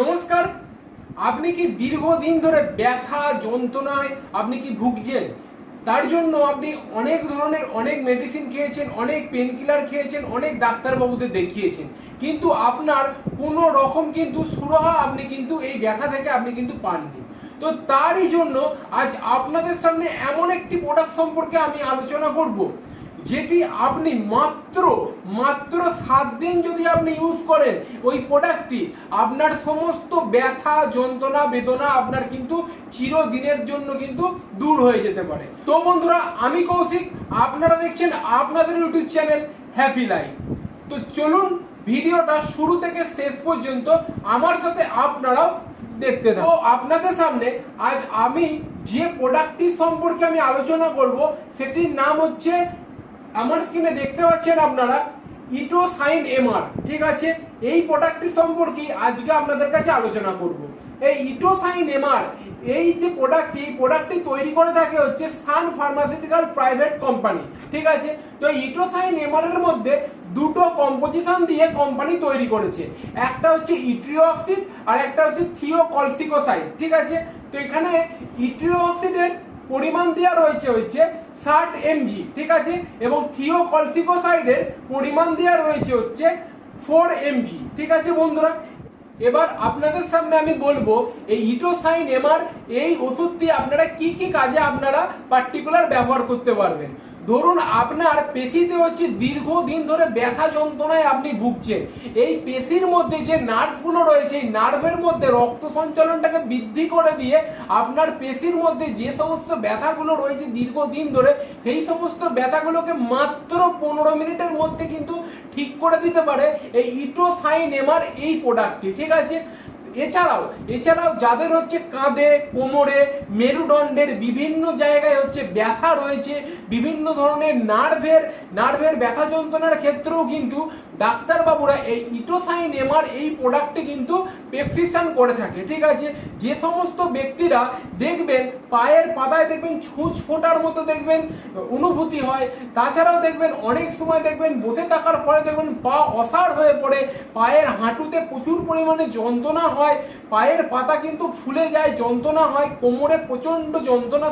নমস্কার, আপনি কি দীর্ঘদিন ধরে ব্যথা, যন্ত্রণায় আপনি কি ভুগছেন? তার জন্য আপনি অনেক ধরনের অনেক মেডিসিন খেয়েছেন, অনেক পেন কিলার খেয়েছেন, অনেক ডাক্তারবাবুদের দেখিয়েছেন। কিন্তু আপনার কোনো রকম কিন্তু সুরাহা আপনি কিন্তু এই ব্যথা থেকে আপনি কিন্তু পাননি। তো তারই জন্য আজ আপনাদের সামনে এমন একটি প্রোডাক্ট সম্পর্কে আমি আলোচনা করব। যেটি আপনি মাত্র মাত্র সাত দিন যদি আপনি ইউজ করেন, ওই প্রোডাক্টটি আপনার সমস্ত ব্যথা, যন্ত্রণা, বেদনা আপনার কিন্তু চিরদিনের জন্য কিন্তু দূর হয়ে যেতে পারে। তো বন্ধুরা, আমি কৌশিক, আপনারা দেখছেন আপনাদের ইউটিউব চ্যানেল হ্যাপি লাইফ তো চলুন ভিডিওটা শুরু থেকে শেষ পর্যন্ত আমার সাথে আপনারাও দেখতে তো আপনাদের সামনে আজ আমি যে প্রোডাক্টটি সম্পর্কে আমি আলোচনা করব, সেটির নাম হচ্ছে আমার স্ক্রিনে দেখতে পাচ্ছেন আপনারা ইটো সাইন এমআর ঠিক আছে? এই প্রোডাক্টটি সম্পর্কে আজকে আপনাদের কাছে আলোচনা করব। এই ইটো সাইন এমআর এই যে প্রোডাক্টটি এই প্রোডাক্টটি তৈরি করে থাকে হচ্ছে সান ফার্মাসিউটিক্যাল প্রাইভেট কোম্পানি ঠিক আছে? তো ইটো সাইন এমআর এর মধ্যে দুটো কম্পোজিশন দিয়ে কোম্পানি তৈরি করেছে। একটা হচ্ছে ইট্রিওঅক্সিড আর একটা হচ্ছে থিওকলসিকোসাইড ঠিক আছে? তো এখানে ইট্রিওঅক্সিডের পরিমাণ দেওয়া রয়েছে হচ্ছে ষাট এমজি ঠিক আছে? এবং থিওকলসিকোসাইডের পরিমাণ দেওয়া রয়েছে হচ্ছে ফোর এমজি ঠিক আছে বন্ধুরা? এবার আপনাদের সামনে আমি বলব, এই ইটোসাইন এমআর এই ওষুধটি আপনারা কি কি কাজে আপনারা পার্টিকুলার ব্যবহার করতে পারবেন? ধরুন আপনার পেশিতে হচ্ছে দীর্ঘদিন ধরে ব্যথা যন্ত্রণায় আপনি ভুগছেন। এই পেশির মধ্যে যে নার্ভগুলো রয়েছে, এই নার্ভের মধ্যে রক্ত সঞ্চালনটাকে বৃদ্ধি করে দিয়ে আপনার পেশির মধ্যে যে সমস্ত ব্যথাগুলো রয়েছে দীর্ঘদিন ধরে, সেই সমস্ত ব্যথাগুলোকে মাত্র পনেরো মিনিটের মধ্যে কিন্তু ঠিক করে দিতে পারে এই ইটোসাইন এমআর এই প্রোডাক্টটি ঠিক আছে? এছাড়াও এছাড়াও যাদের হচ্ছে কাঁধে, কোমরে, মেরুদণ্ডের বিভিন্ন জায়গায় হচ্ছে ব্যথা রয়েছে, বিভিন্ন ধরনের নার্ভের নার্ভের ব্যথা যন্ত্রণার ক্ষেত্রেও কিন্তু ডাক্তারবাবুরা এই ইটোসাইন এমআর এই প্রোডাক্টটি কিন্তু প্রেসক্রিপশন করে থাকে, ঠিক আছে? যে সমস্ত ব্যক্তিরা দেখবেন, পায়ের পাতায় দেখবেন, ছুঁচ ফোটার মতো দেখবেন, অনুভূতি হয়। তাছাড়াও দেখবেন, অনেক সময় দেখবেন, বসে থাকার পরে দেখবেন পা অসাড় হয়ে পড়ে, পায়ের হাঁটুতে প্রচুর পরিমাণে যন্ত্রণা হয়। পায়ের পাতা কিন্তু ফুলে যায় যন্ত্রণা হয় কোমরে প্রচণ্ড যন্ত্রণা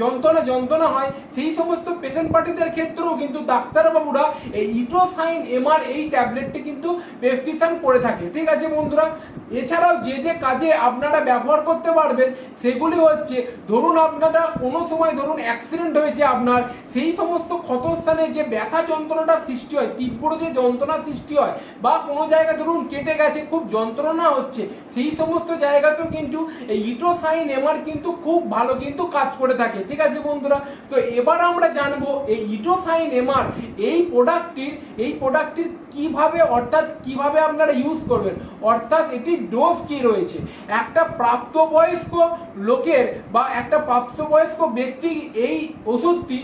যন্ত্রণা যন্ত্রণা হয়। সেই সমস্ত পেশেন্ট পার্টিদের ক্ষেত্রেও কিন্তু ডাক্তারবাবুরা এই ইটোসাইন এমআর এই ট্যাবলেটটি কিন্তু প্রেসক্রিপশন করে থাকে। ঠিক আছে বন্ধুরা? এছাড়াও যে যে কাজে আপনারা ব্যবহার করতে পারবেন, সেগুলি হচ্ছে, ধরুন আপনারা কোনো সময় ধরুন অ্যাক্সিডেন্ট হয়েছে আপনার, সেই সমস্ত ক্ষতস্থানে যে ব্যথা যন্ত্রণাটা সৃষ্টি হয়, তীব্র যে যন্ত্রণা সৃষ্টি হয়, বা কোনো জায়গা ধরুন কেটে গেছে, খুব যন্ত্রণা হচ্ছে, সেই সমস্ত জায়গাতেও কিন্তু এই ইটোসাইন এমআর কিন্তু খুব ভালো কিন্তু কাজ করে থাকে, ঠিক আছে বন্ধুরা? তো এবার আমরা জানব এই ইটোসাইন এমআর, এই প্রোডাক্টটির এই প্রোডাক্টটির কীভাবে, অর্থাৎ কীভাবে আপনারা ইউজ করবেন? অর্থাৎ এটি ডোজ কি রয়েছে? একটা প্রাপ্তবয়স্ক লোকের বা একটা প্রাপ্তবয়স্ক ব্যক্তি এই ওষুধটি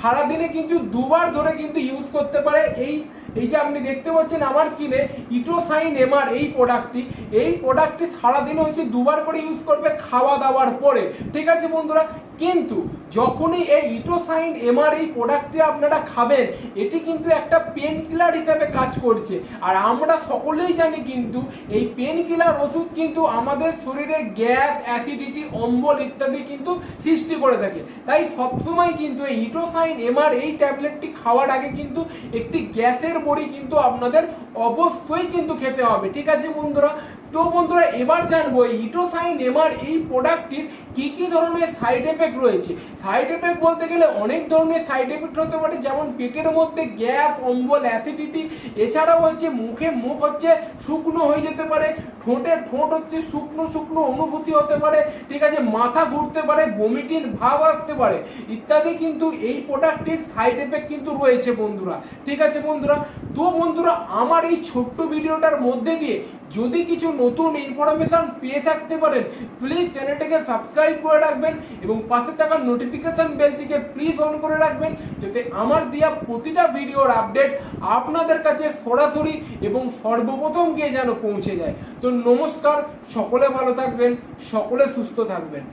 সারাদিনে কিন্তু দুবার ধরে কিন্তু ইউজ করতে পারে। এই এই যে আপনি দেখতে পাচ্ছেন আমার স্কিনে ইটোসাইন এমআর এই প্রোডাক্টটি এই প্রোডাক্টটি সারাদিনে হচ্ছে দুবার করে ইউজ করবে খাওয়া দাওয়ার পরে। ঠিক আছে বন্ধুরা? কিন্তু যখনই এই ইটোসাইন এমআর এই প্রোডাক্টটি আপনারা খাবেন, এটি কিন্তু একটা পেন কিলার হিসাবে কাজ করছে। আর আমরা সকলেই জানি কিন্তু এই পেন কিলার ওষুধ কিন্তু আমাদের শরীরে গ্যাস অ্যাসিডিটি অম্বল ইত্যাদি কিন্তু সৃষ্টি করে থাকে। তাই সবসময় কিন্তু এই ইটোসাইন এমআর এই ট্যাবলেটটি খাওয়ার আগে কিন্তু একটি গ্যাসের বড়ি কিন্তু আপনাদের অবশ্যই কিন্তু খেতে হবে। ঠিক আছে বন্ধুরা? তো বন্ধুরা, এবার জানব এই ইটোসাইন এমআর এই প্রোডাক্টটির কি কি ধরনের সাইড এফেক্ট রয়েছে? সাইড এফেক্ট বলতে গেলে অনেক ধরনের সাইড এফেক্ট হতে পারে, যেমন পেটের মধ্যে গ্যাস, অম্বল, অ্যাসিডিটি, এছাড়াও হচ্ছে মুখে মুখ হচ্ছে শুকনো হয়ে যেতে পারে, ঠোঁটে ঠোঁট হচ্ছে শুকনো শুকনো অনুভূতি হতে পারে, ঠিক আছে, মাথা ঘুরতে পারে, বমিটির ভাব আসতে পারে, ইত্যাদি কিন্তু এই প্রোডাক্টটির সাইড এফেক্ট কিন্তু রয়েছে বন্ধুরা, ঠিক আছে বন্ধুরা। তো বন্ধুরা, আমার এই ছোট্ট ভিডিওটার মধ্যে দিয়ে যদি কিছু নতুন ইনফরমেশন পেয়ে থাকতে পারেন প্লিজ চ্যানেলটাকে সাবস্ক্রাইব করে রাখবেন এবং পাশে থাকা নোটিফিকেশন বেলটিকে প্লিজ অন করে রাখবেন, যাতে আমার দেওয়া প্রতিটা ভিডিওর আপডেট আপনাদের কাছে সরাসরি এবং সর্বপ্রথম গিয়ে যেন পৌঁছে যায়। তো নমস্কার, সকলে ভালো থাকবেন, সকলে সুস্থ থাকবেন।